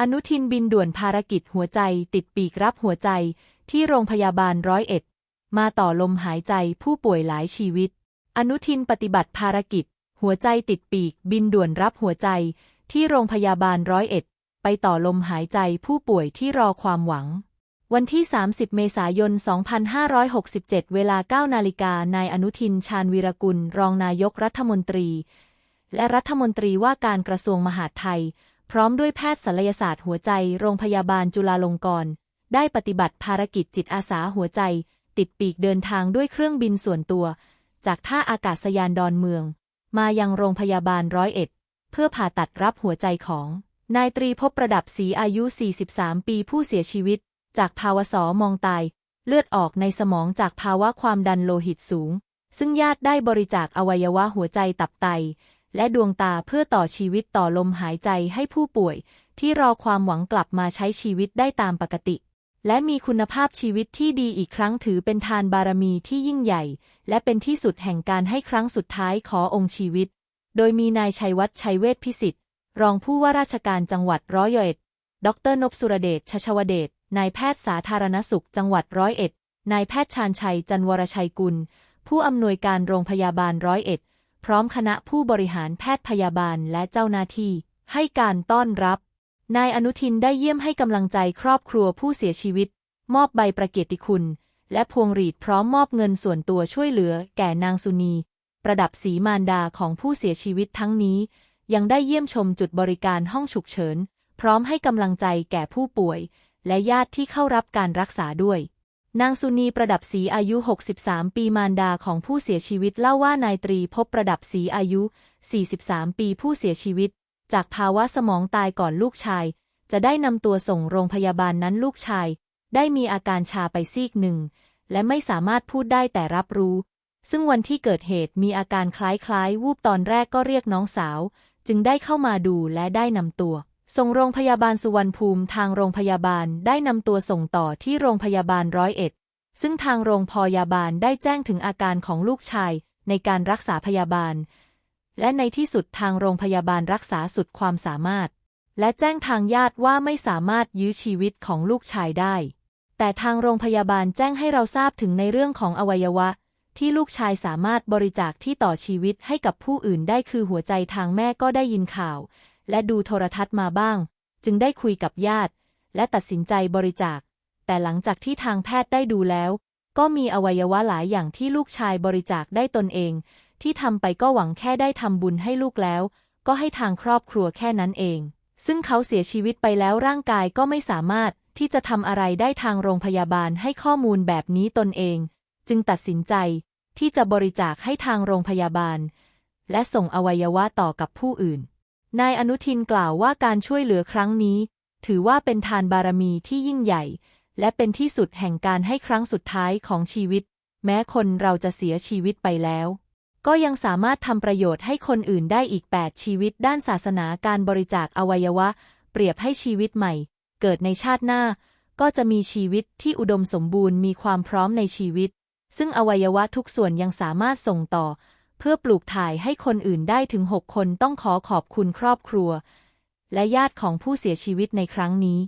อนุทินบินด่วนภารกิจหัวใจติดปีกรับหัวใจที่โรงพยาบาลร้อยเอ็ด มาต่อลมหายใจผู้ป่วยหลายชีวิต อนุทินปฏิบัติภารกิจ หัวใจติดปีกบินด่วนรับหัวใจที่โรงพยาบาลร้อยเอ็ด ไปต่อลมหายใจผู้ป่วยที่รอความหวัง วันที่ 30 เมษายน 2567 เวลา 9 นาฬิกานายอนุทินชาญวีรกุล รองนายกรัฐมนตรี และรัฐมนตรีว่าการกระทรวงมหาดไทย พร้อมด้วยแพทย์ศัลยศาสตร์หัวใจ โรงพยาบาลจุฬาลงกรณ์ได้ปฏิบัติภารกิจจิตอาสาหัวใจ ติดปีกเดินทางด้วยเครื่องบินส่วนตัว จากท่าอากาศยานดอนเมือง มายังโรงพยาบาลร้อยเอ็ด เพื่อผ่าตัดรับหัวใจของนายตรีพบประดับศรีอายุ 43 ปีผู้เสียชีวิต จากภาวะสอมองตาย เลือดออกในสมองจากภาวะความดันโลหิตสูง ซึ่งญาติได้บริจาคอวัยวะหัวใจตับไต และดวงตาเพื่อต่อชีวิตต่อลมหายใจให้ผู้ป่วย ที่รอความหวังกลับมาใช้ชีวิตได้ตามปกติ และมีคุณภาพชีวิตที่ดีอีกครั้งถือเป็นทานบารมีที่ยิ่งใหญ่ และเป็นที่สุดแห่งการให้ครั้งสุดท้ายขอองค์ชีวิต โดยมีนายชัยวัฒน์ชัยเวชพิสิทธิ์ รองผู้ว่าราชการจังหวัดร้อยเอ็ด ดรนพสุรเดชชชวเดชนายแพทย์สาธารณสุขจังหวัดร้อยเอ็ดนายแพทย์ชาญชัยจันวรชัยกุล ผู้อำนวยการโรงพยาบาลร้อยเอ็ด พร้อมคณะผู้บริหารแพทย์พยาบาลและเจ้าหน้าที่ ให้การต้อนรับ นายอนุทินได้เยี่ยมให้กำลังใจครอบครัวผู้เสียชีวิต มอบใบประเกียรติคุณ และพวงหรีดพร้อมมอบเงินส่วนตัวช่วยเหลือ แก่นางสุนี ประดับศรีมารดาของผู้เสียชีวิตทั้งนี้ ยังได้เยี่ยมชมจุดบริการห้องฉุกเฉิน พร้อมให้กำลังใจแก่ผู้ป่วย และญาติที่เข้ารับการรักษาด้วย นางสุนีประดับศรีอายุ 63 ปีมารดาของผู้เสียชีวิตเล่าว่านายตรีพบประดับศรีอายุ 43 ปีผู้เสียชีวิต จากภาวะสมองตายก่อนลูกชาย จะได้นำตัวส่งโรงพยาบาลนั้นลูกชาย ได้มีอาการชาไปซีกหนึ่ง และไม่สามารถพูดได้แต่รับรู้ ซึ่งวันที่เกิดเหตุมีอาการคล้ายๆ วูบตอนแรกก็เรียกน้องสาว จึงได้เข้ามาดูและได้นำตัว ส่งโรงพยาบาลสุวรรณภูมิทางโรงพยาบาลได้นำตัวส่งต่อที่โรงพยาบาลร้อยเอ็ด ซึ่งทางโรงพยาบาลได้แจ้งถึงอาการของลูกชายในการรักษาพยาบาล และในที่สุดทางโรงพยาบาลรักษาสุดความสามารถ และแจ้งทางญาติว่าไม่สามารถยื้อชีวิตของลูกชายได้ แต่ทางโรงพยาบาลแจ้งให้เราทราบถึงในเรื่องของอวัยวะ ที่ลูกชายสามารถบริจาคที่ต่อชีวิตให้กับผู้อื่นได้คือหัวใจทางแม่ก็ได้ยินข่าว และดูโทรทัศน์มาบ้าง จึงได้คุยกับญาติ และตัดสินใจบริจาค แต่หลังจากที่ทางแพทย์ได้ดูแล้ว ก็มีอวัยวะหลายอย่างที่ลูกชายบริจาคได้ตนเอง ที่ทำไปก็หวังแค่ได้ทำบุญให้ลูกแล้ว ก็ให้ทางครอบครัวแค่นั้นเอง ซึ่งเขาเสียชีวิตไปแล้วร่างกายก็ไม่สามารถที่จะทำอะไรได้ทางโรงพยาบาลให้ข้อมูลแบบนี้ตนเอง จึงตัดสินใจที่จะบริจาคให้ทางโรงพยาบาล และส่งอวัยวะต่อกับผู้อื่น นายอนุทินกล่าวว่าการช่วยเหลือครั้งนี้ ถือว่าเป็นทานบารมีที่ยิ่งใหญ่ และเป็นที่สุดแห่งการให้ครั้งสุดท้ายของชีวิต แม้คนเราจะเสียชีวิตไปแล้ว ก็ยังสามารถทำประโยชน์ให้คนอื่นได้อีก 8 ชีวิตด้านศาสนาการบริจาคอวัยวะ เปรียบให้ชีวิตใหม่ เกิดในชาติหน้า ก็จะมีชีวิตที่อุดมสมบูรณ์มีความพร้อมในชีวิต ซึ่งอวัยวะทุกส่วนยังสามารถส่งต่อ พื่อปลูกถ่ายให้คนอื่นได้ถึง 6 คนต้องขอขอบคุณครอบครัว และญาติของผู้เสียชีวิตในครั้งนี้